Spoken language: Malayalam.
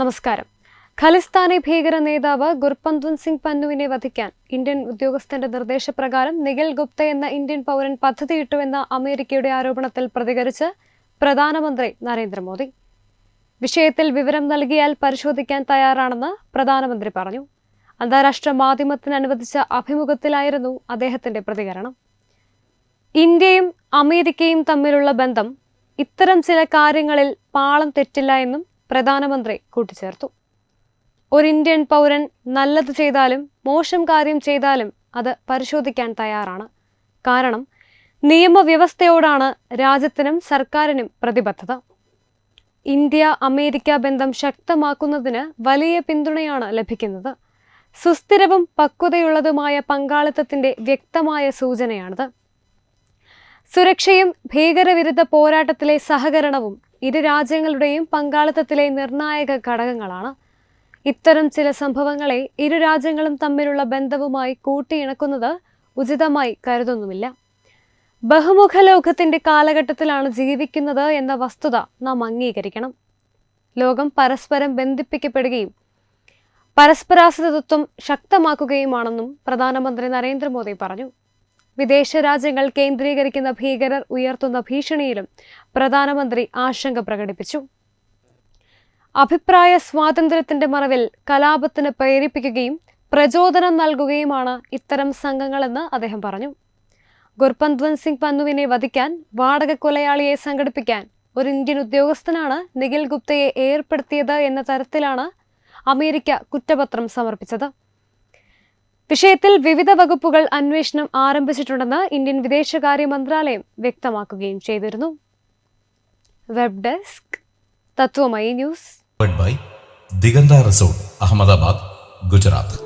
നമസ്കാരം. ഖലിസ്ഥാനി ഭീകര നേതാവ് ഗുർപന്ത്വന്ത് സിംഗ് പന്നുവിനെ വധിക്കാൻ ഇന്ത്യൻ ഉദ്യോഗസ്ഥന്റെ നിർദ്ദേശപ്രകാരം നിഖിൽ ഗുപ്ത എന്ന ഇന്ത്യൻ പൗരൻ പദ്ധതിയിട്ടുവെന്ന അമേരിക്കയുടെ ആരോപണത്തിൽ പ്രതികരിച്ച് പ്രധാനമന്ത്രി നരേന്ദ്രമോദി. വിഷയത്തിൽ വിവരം നൽകിയാൽ പരിശോധിക്കാൻ തയ്യാറാണെന്ന് പ്രധാനമന്ത്രി പറഞ്ഞു. അന്താരാഷ്ട്ര മാധ്യമത്തിന് അനുവദിച്ച അഭിമുഖത്തിലായിരുന്നു അദ്ദേഹത്തിന്റെ പ്രതികരണം. ഇന്ത്യയും അമേരിക്കയും തമ്മിലുള്ള ബന്ധം ഇത്തരം ചില കാര്യങ്ങളിൽ പാളം തെറ്റില്ല എന്നും പ്രധാനമന്ത്രി കൂട്ടിച്ചേർത്തു. ഒരു ഇന്ത്യൻ പൗരൻ നല്ലത് ചെയ്താലും മോശം കാര്യം ചെയ്താലും അത് പരിശോധിക്കാൻ തയ്യാറാണ്. കാരണം നിയമവ്യവസ്ഥയോടാണ് രാജ്യത്തിനും സർക്കാരിനും പ്രതിബദ്ധത. ഇന്ത്യ അമേരിക്ക ബന്ധം ശക്തമാക്കുന്നതിന് വലിയ പിന്തുണയാണ് ലഭിക്കുന്നത്. സുസ്ഥിരവും പക്വതയുള്ളതുമായ പങ്കാളിത്തത്തിന്റെ വ്യക്തമായ സൂചനയാണിത്. സുരക്ഷയും ഭീകരവിരുദ്ധ പോരാട്ടത്തിലെ സഹകരണവും ഇരു രാജ്യങ്ങളുടെയും പങ്കാളിത്തത്തിലെ നിർണായക ഘടകങ്ങളാണ്. ഇത്തരം ചില സംഭവങ്ങളെ ഇരു രാജ്യങ്ങളും തമ്മിലുള്ള ബന്ധവുമായി കൂട്ടിയിണക്കുന്നത് ഉചിതമായി കരുതുന്നുമില്ല. ബഹുമുഖ ലോകത്തിന്റെ കാലഘട്ടത്തിലാണ് ജീവിക്കുന്നത് എന്ന വസ്തുത നാം അംഗീകരിക്കണം. ലോകം പരസ്പരം ബന്ധിപ്പിക്കപ്പെടുകയും പരസ്പരാശ്രിതത്വം ശക്തമാക്കുകയുമാണെന്നും പ്രധാനമന്ത്രി നരേന്ദ്രമോദി പറഞ്ഞു. വിദേശ രാജ്യങ്ങൾ കേന്ദ്രീകരിക്കുന്ന ഭീകരർ ഉയർത്തുന്ന ഭീഷണിയിലും പ്രധാനമന്ത്രി ആശങ്ക പ്രകടിപ്പിച്ചു. അഭിപ്രായ സ്വാതന്ത്ര്യത്തിന്റെ മറവിൽ കലാപത്തിന് പ്രേരിപ്പിക്കുകയും പ്രചോദനം നൽകുകയുമാണ് ഇത്തരം സംഘങ്ങളെന്ന് അദ്ദേഹം പറഞ്ഞു. ഗുർപന്ത്വൻ സിംഗ് പന്നുവിനെ വധിക്കാൻ വാടക കൊലയാളിയെ സംഘടിപ്പിക്കാൻ ഒരു ഇന്ത്യൻ ഉദ്യോഗസ്ഥനാണ് നിഖിൽ ഗുപ്തയെ ഏർപ്പെടുത്തിയത് എന്ന തരത്തിലാണ് അമേരിക്ക കുറ്റപത്രം സമർപ്പിച്ചത്. വിഷയത്തിൽ വിവിധ വകുപ്പുകൾ അന്വേഷണം ആരംഭിച്ചിട്ടുണ്ടെന്ന് ഇന്ത്യൻ വിദേശകാര്യ മന്ത്രാലയം വ്യക്തമാക്കുകയും ചെയ്തിരുന്നു. Web desk Tatwamayi news. By Diganta resort Ahmedabad Gujarat